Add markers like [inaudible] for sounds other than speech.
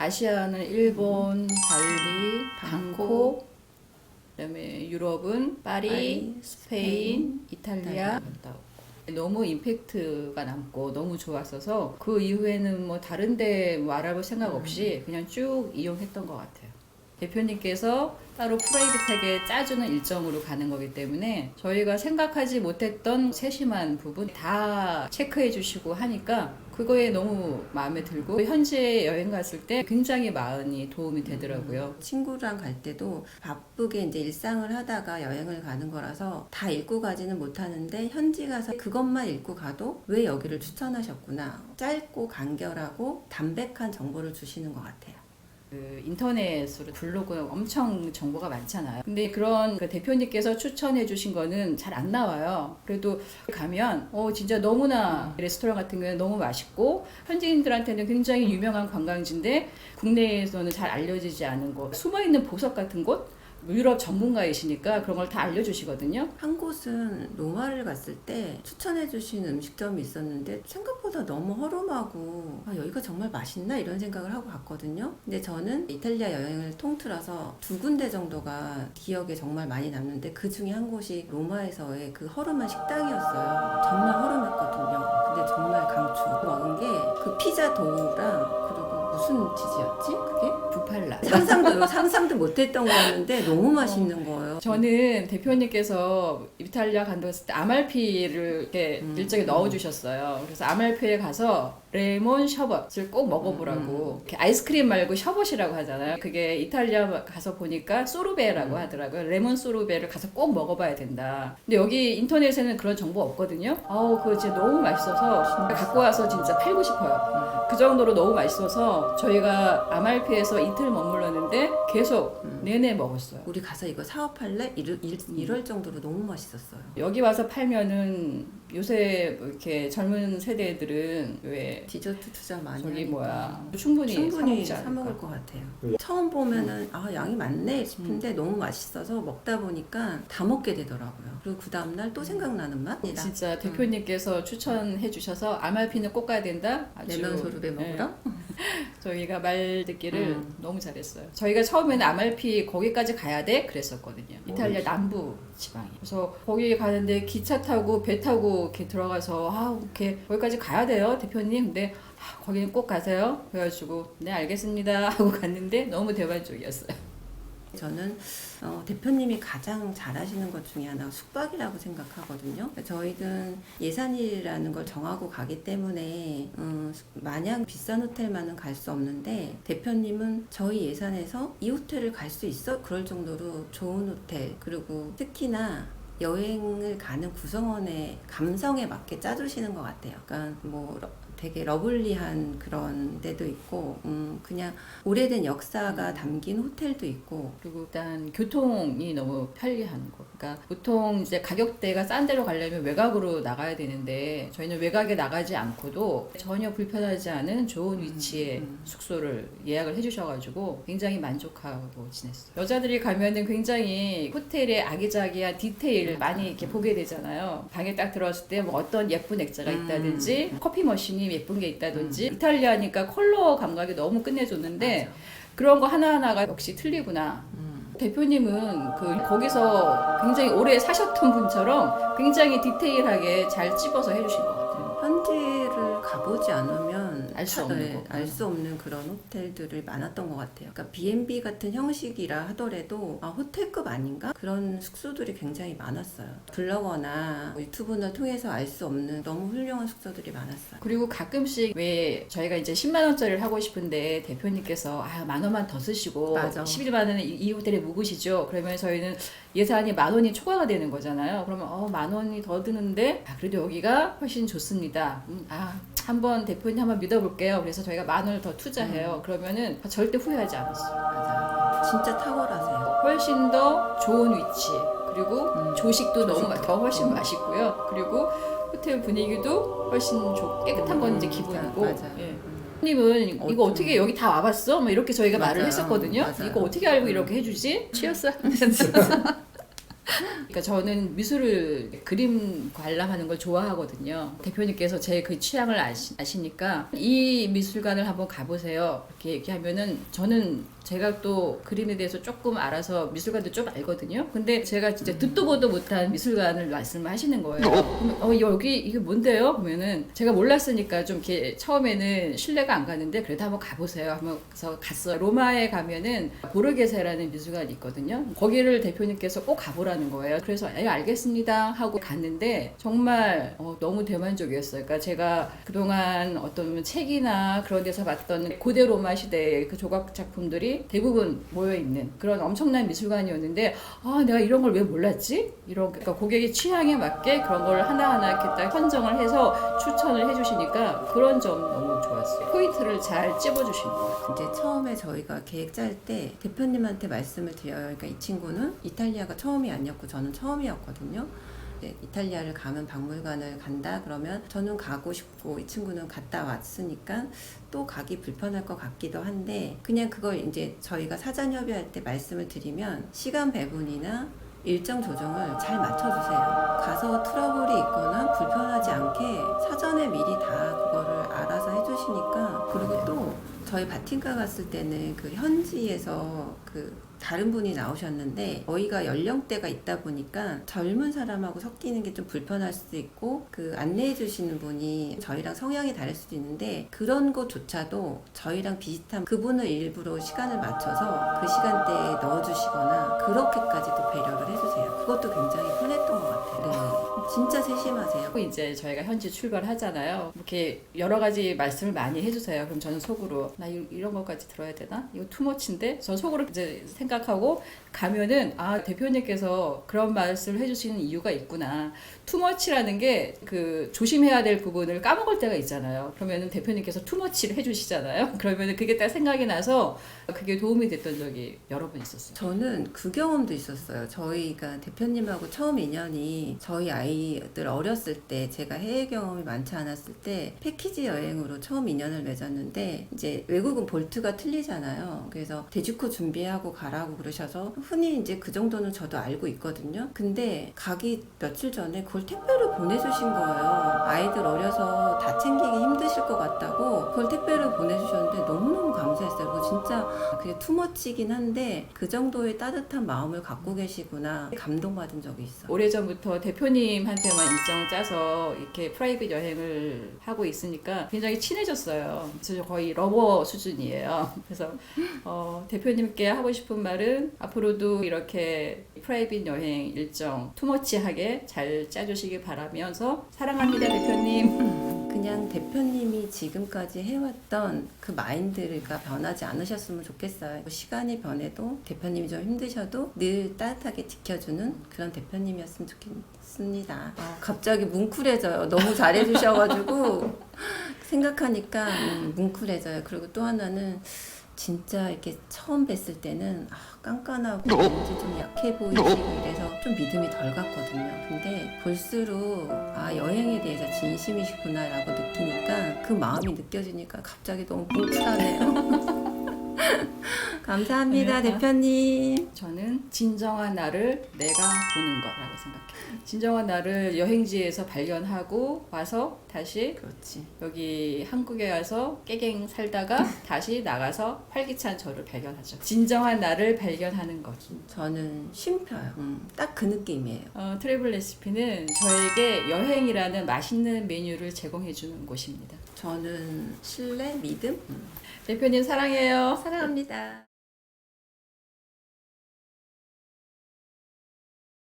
아시아는 일본, 발리, 방콕, 그다음에 유럽은 파리, 파리, 스페인, 이탈리아 갔다 오고. 너무 임팩트가 남고 너무 좋았어서 그 이후에는 뭐 다른데 뭐 알아볼 생각 없이 그냥 쭉 이용했던 것 같아요. 대표님께서 따로 프라이빗하게 짜주는 일정으로 가는 거기 때문에 저희가 생각하지 못했던 세심한 부분 다 체크해 주시고 하니까 그거에 너무 마음에 들고 현지에 여행 갔을 때 굉장히 많이 도움이 되더라고요. 친구랑 갈 때도 바쁘게 이제 일상을 하다가 여행을 가는 거라서 다 읽고 가지는 못하는데 현지 가서 그것만 읽고 가도 왜 여기를 추천하셨구나. 짧고 간결하고 담백한 정보를 주시는 것 같아요. 그 인터넷으로 블로그 엄청 정보가 많잖아요. 근데 그런 그 대표님께서 추천해 주신 거는 잘 안 나와요. 그래도 가면 어 진짜 너무나 레스토랑 같은 경우는 너무 맛있고 현지인들한테는 굉장히 유명한 관광지인데 국내에서는 잘 알려지지 않은 곳, 숨어 있는 보석 같은 곳 유럽 전문가이시니까 그런 걸 다 알려주시거든요. 한 곳은 로마를 갔을 때 추천해 주신 음식점이 있었는데 생각보다 너무 허름하고 아, 여기가 정말 맛있나 이런 생각을 하고 갔거든요. 근데 저는 이탈리아 여행을 통틀어서 두 군데 정도가 기억에 정말 많이 남는데 그 중에 한 곳이 로마에서의 그 허름한 식당이었어요. 정말 허름했거든요. 근데 정말 강추. 먹은 게 그 피자 도우랑 그리고 무슨 치즈였지? 그게? 부팔라. 상상도 [laughs] 상상도 못했던 거였는데 너무 맛있는 거예요. 저는 대표님께서 이탈리아 간다고 때 아말피를 이렇게 음. 일정에 넣어주셨어요. 그래서 아말피에 가서 레몬 셔벗을 꼭 음, 먹어보라고. 이렇게 아이스크림 말고 셔벗이라고 하잖아요. 그게 이탈리아 가서 보니까 소르베라고 음. 하더라고요. 레몬 소르베를 가서 꼭 먹어봐야 된다. 근데 여기 인터넷에는 그런 정보 없거든요. 아우 그거 진짜 너무 맛있어서 갖고 와서 진짜 팔고 싶어요. 그 정도로 너무 맛있어서 저희가 아말피 에서 이틀 머물렀는데 계속 음. 내내 먹었어요. 우리 가서 이거 사업할래? 이럴, 일- 이럴 정도로 너무 맛있었어요. 여기 와서 팔면은 요새 뭐 이렇게 젊은 세대들은 왜 디저트 투자 많이 저기 하니까 뭐야 충분히, 충분히 사 먹을. 것 같아요. 처음 보면은 아 양이 많네 싶은데 너무 맛있어서 먹다 보니까 다 먹게 되더라고요. 그리고 그 다음 날 또 생각나는 맛. 진짜 대표님께서 추천해 주셔서 아말피는 꼭 가야 된다. 아주 레몬 소르베 네, 먹으러. [laughs] 저희가 말 듣기를 음. 너무 잘했어요. 저희가 처음에는 아말피 거기까지 가야 돼 그랬었거든요. 이탈리아 남부 지방이. 그래서 거기 가는데 기차 타고 배 타고 이렇게 들어가서 아 이렇게 거기까지 가야 돼요 대표님. 근데 아, 거기는 꼭 가세요. 그래가지고 네 알겠습니다 [laughs] 하고 갔는데 너무 대만족이었어요. 저는 어, 대표님이 가장 잘하시는 것 중에 하나가 숙박이라고 생각하거든요. 저희는 예산이라는 걸 정하고 가기 때문에 음, 마냥 비싼 호텔만은 갈 수 없는데 대표님은 저희 예산에서 이 호텔을 갈 수 있어? 그럴 정도로 좋은 호텔 그리고 특히나 여행을 가는 구성원의 감성에 맞게 짜주시는 것 같아요. 그러니까 뭐 러- 되게 러블리한 그런 데도 있고 음, 그냥 오래된 역사가 담긴 호텔도 있고 그리고 일단 교통이 너무 편리한 거. 그러니까 보통 이제 가격대가 싼 데로 가려면 외곽으로 나가야 되는데 저희는 외곽에 나가지 않고도 전혀 불편하지 않은 좋은 위치에 음. 숙소를 예약을 해주셔가지고 굉장히 만족하고 지냈어요. 여자들이 가면은 굉장히 호텔의 아기자기한 디테일을 많이 이렇게 보게 되잖아요. 방에 딱 들어왔을 때 뭐 어떤 예쁜 액자가 음. 있다든지 커피 머신이 예쁜 게 있다든지 이탈리아니까 컬러 감각이 너무 끝내줬는데 맞아. 그런 거 하나하나가 역시 틀리구나. 음. 대표님은 그 거기서 굉장히 오래 사셨던 분처럼 굉장히 디테일하게 잘 찝어서 해주신 것 같아요. 현지를 가보지 않으면 알 수 없는 거. 알수 없는 그런 호텔들이 많았던 것 같아요. 그러니까 B&B 같은 형식이라 하더라도 아, 호텔급 아닌가 그런 숙소들이 굉장히 많았어요. 블로거나 뭐 유튜브나 통해서 알 수 없는 너무 훌륭한 숙소들이 많았어요. 그리고 가끔씩 왜 저희가 이제 10만 원짜리를 하고 싶은데 대표님께서 아, 만 원만 더 쓰시고 맞아. 11만 원은 이, 이 호텔에 묵으시죠. 그러면 저희는 예산이 만 원이 초과가 되는 거잖아요. 그러면 어, 만 원이 더 드는데 아, 그래도 여기가 훨씬 좋습니다. 음, 아, 한번 대표님 한번 믿어볼게요. 그래서 저희가 만 원을 더 투자해요. 그러면은 절대 후회하지 않았어요. 맞아. 진짜 탁월하세요. 훨씬 더 좋은 위치 그리고 음, 조식도 너무. 더 훨씬 음. 맛있고요. 그리고 호텔 분위기도 훨씬 좋 깨끗한 건 이제 음, 기본이고. 맞아. 예. 음. 님은 이거 어쩜- 어떻게 여기 다 와봤어? 뭐 이렇게 저희가 말을 맞아요. 했었거든요. 맞아요. 이거 어떻게 알고 음. 이렇게 해주지? [laughs] 치였어. [laughs] 그러니까 저는 미술을 그림 관람하는 걸 좋아하거든요. 대표님께서 제 그 취향을 아시, 아시니까 이 미술관을 한번 가보세요. 이렇게 얘기하면은 저는 제가 또 그림에 대해서 조금 알아서 미술관도 좀 알거든요. 근데 제가 진짜 듣도 보도 못한 미술관을 말씀을 하시는 거예요. 그러면 어 여기 이게 뭔데요? 그러면은 제가 몰랐으니까 좀 이렇게 처음에는 신뢰가 안 가는데 그래도 한번 가보세요. 하면서 갔어요. 로마에 가면은 보르게세라는 미술관이 있거든요. 거기를 대표님께서 꼭 가보라는 거예요. 그래서 예, 알겠습니다 하고 갔는데 정말 어, 너무 대만족이었어요. 그러니까 제가 그동안 어떤 책이나 그런 데서 봤던 고대 로마 시대의 그 조각 작품들이 대부분 모여 있는 그런 엄청난 미술관이었는데 아 내가 이런 걸 왜 몰랐지? 이런 그러니까 고객의 취향에 맞게 그런 걸 하나하나 이렇게 딱 선정을 해서 추천을 해주시니까 그런 점 너무 좋았어요. 포인트를 잘 찝어주시는 것 같아요. 이제 처음에 저희가 계획 짤 때 대표님한테 말씀을 드려요. 그러니까 이 친구는 이탈리아가 처음이 아니었고 저는 처음이었거든요. 이탈리아를 가면 박물관을 간다 그러면 저는 가고 싶고 이 친구는 갔다 왔으니까 또 가기 불편할 것 같기도 한데 그냥 그걸 이제 저희가 사전 협의할 때 말씀을 드리면 시간 배분이나 일정 조정을 잘 맞춰주세요. 가서 트러블이 있거나 불편하지 않게 사전에 미리 다 그거를 알아서 해주시니까 그리고 또 저희 바틴가 갔을 때는 그 현지에서 그 다른 분이 나오셨는데 저희가 연령대가 있다 보니까 젊은 사람하고 섞이는 게 좀 불편할 수도 있고 그 안내해 주시는 분이 저희랑 성향이 다를 수도 있는데 그런 것조차도 저희랑 비슷한 그분을 일부러 시간을 맞춰서 그 시간대에 넣어주시거나 그렇게까지도 배려를 해주세요. 그것도 굉장히 편했던 것 같아요. 네. 진짜 세심하세요. 또 이제 저희가 현지 출발하잖아요. 이렇게 여러 가지 말씀을 많이 해주세요. 그럼 저는 속으로 나 이- 이런 것까지 들어야 되나? 이거 투머치인데? 저 속으로 이제 생각 하고 가면은 아 대표님께서 그런 말씀을 해주시는 이유가 있구나. 투머치라는 게 그 조심해야 될 부분을 까먹을 때가 있잖아요. 그러면은 대표님께서 투머치를 해주시잖아요. [laughs] 그러면은 그게 딱 생각이 나서 그게 도움이 됐던 적이 여러 번 있었어요. 저는 그 경험도 있었어요. 저희가 대표님하고 처음 인연이 저희 아이들 어렸을 때 제가 해외 경험이 많지 않았을 때 패키지 여행으로 처음 인연을 맺었는데 이제 외국은 볼트가 틀리잖아요. 그래서 대주코 준비하고 가라 고 그러셔서 흔히 이제 그 정도는 저도 알고 있거든요. 근데 가기 며칠 전에 그걸 택배로 보내주신 거예요. 아이들 어려서 다 챙기기 힘드실 것 같다고 그걸 택배로 보내주셨는데 너무너무 감사했어요. 그거 진짜 그게 투머치긴 한데 그 정도의 따뜻한 마음을 갖고 계시구나 감동받은 적이 있어요. 오래전부터 대표님한테만 일정 짜서 이렇게 프라이빗 여행을 하고 있으니까 굉장히 친해졌어요. 그래서 거의 러버 수준이에요. 그래서 어, 대표님께 하고 싶은 말은 앞으로도 이렇게 프라이빗 여행 일정 투머치하게 잘 짜주시기 바라면서 사랑합니다 대표님. 그냥 대표님이 지금까지 해왔던 그 마인드가 변하지 않으셨으면 좋겠어요. 시간이 변해도 대표님이 좀 힘드셔도 늘 따뜻하게 지켜주는 그런 대표님이었으면 좋겠습니다. 아, 갑자기 뭉클해져요. 너무 잘해주셔가지고 [laughs] 생각하니까 음, 뭉클해져요. 그리고 또 하나는 진짜 이렇게 처음 뵀을 때는 아, 깐깐하고 왠지 좀 약해 보이시고 이래서 좀 믿음이 덜 갔거든요. 근데 볼수록 아 여행에 대해서 진심이시구나라고 느끼니까 그 마음이 느껴지니까 갑자기 너무 뭉클하네요. [laughs] 감사합니다, 네. 대표님. 저는 진정한 나를 내가 보는 거라고 생각해요. 진정한 나를 여행지에서 발견하고 와서 다시 그렇지. 여기 한국에 와서 깨갱 살다가 [laughs] 다시 나가서 활기찬 저를 발견하죠. 진정한 나를 발견하는 것. 저는 쉼표요. 음, 딱 그 느낌이에요. 어, 트래블 레시피는 저에게 여행이라는 맛있는 메뉴를 제공해주는 곳입니다. 저는 신뢰, 믿음. 음. 대표님 사랑해요. 사랑합니다.